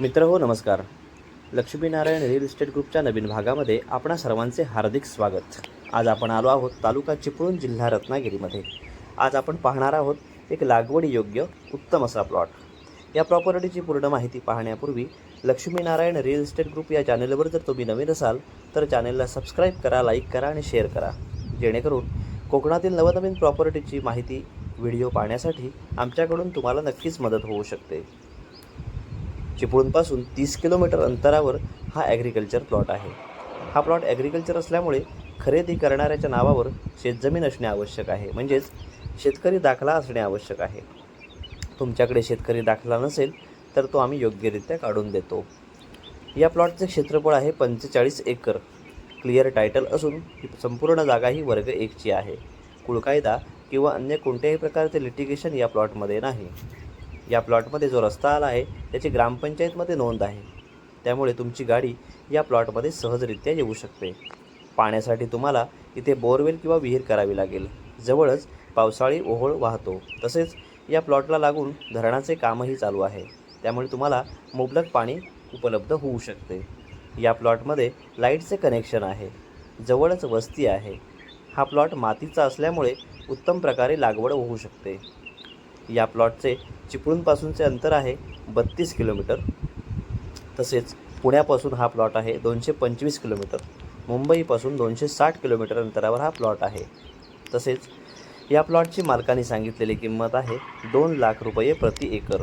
मित्र हो नमस्कार. लक्ष्मीनारायण रिअल इस्टेट ग्रुपच्या नवीन भागामध्ये आपणा सर्वांचे हार्दिक स्वागत. आज आपण आलो आहोत तालुका चिपळूण जिल्हा रत्नागिरीमध्ये. आज आपण पाहणार आहोत एक लागवडीयोग्य उत्तम असा प्लॉट. या प्रॉपर्टीची पूर्ण माहिती पाहण्यापूर्वी लक्ष्मीनारायण रिअल इस्टेट ग्रुप या चॅनलवर जर तुम्ही नवीन असाल तर चॅनेलला सबस्क्राईब करा लाईक करा आणि शेअर करा. जेणेकरून कोकणातील नवनवीन प्रॉपर्टीची माहिती व्हिडिओ पाहण्यासाठी आमच्याकडून तुम्हाला नक्कीच मदत होऊ शकते. चिपळूणपासून तीस किलोमीटर अंतरावर हा ॲग्रिकल्चर प्लॉट आहे. हा प्लॉट ॲग्रिकल्चर असल्यामुळे खरेदी करणाऱ्याच्या नावावर शेतजमीन असणे आवश्यक आहे. म्हणजेच शेतकरी दाखला असणे आवश्यक आहे. तुमच्याकडे शेतकरी दाखला नसेल तर तो आम्ही योग्यरित्या काढून देतो. या प्लॉटचे क्षेत्रफळ आहे पंचेचाळीस एकर. क्लिअर टायटल असून संपूर्ण जागा ही वर्ग एकची आहे. कुळकायदा किंवा अन्य कोणत्याही प्रकारचे लिटिगेशन या प्लॉटमध्ये नाही. या प्लॉटमध्ये जो रस्ता आला आहे त्याची ग्रामपंचायतमध्ये नोंद आहे. त्यामुळे तुमची गाडी या प्लॉटमध्ये सहजरित्या येऊ शकते. पाण्यासाठी तुम्हाला इथे बोरवेल किंवा विहीर करावी लागेल. जवळच पावसाळी ओहोळ वाहतो. तसेच या प्लॉटला लागून धरणाचे कामही चालू आहे. त्यामुळे तुम्हाला मुबलक पाणी उपलब्ध होऊ शकते. या प्लॉटमध्ये लाईटचे कनेक्शन आहे. जवळच वस्ती आहे. हा प्लॉट मातीचा असल्यामुळे उत्तम प्रकारे लागवड होऊ शकते. या प्लॉटचे चिपळूणपासूनचे अंतर आहे बत्तीस किलोमीटर. तसेच पुण्यापासून हा प्लॉट आहे दोनशे पंचवीस किलोमीटर. मुंबईपासून दोनशे साठ किलोमीटर अंतरावर हा प्लॉट आहे. तसेच या प्लॉटची मालकाने सांगितलेली किंमत आहे दोन लाख रुपये प्रति एकर.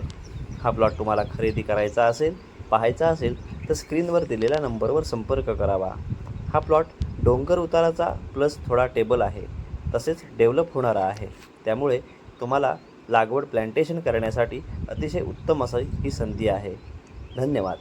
हा प्लॉट तुम्हाला खरेदी करायचा असेल पाहायचा असेल तर स्क्रीनवर दिलेल्या नंबरवर संपर्क करावा. हा प्लॉट डोंगर उताराचा प्लस थोडा टेबल आहे. तसेच डेव्हलप होणारा आहे. त्यामुळे तुम्हाला लागवड प्लॅन्टेशन करण्यासाठी अतिशय उत्तम अशी ही संधी आहे. धन्यवाद.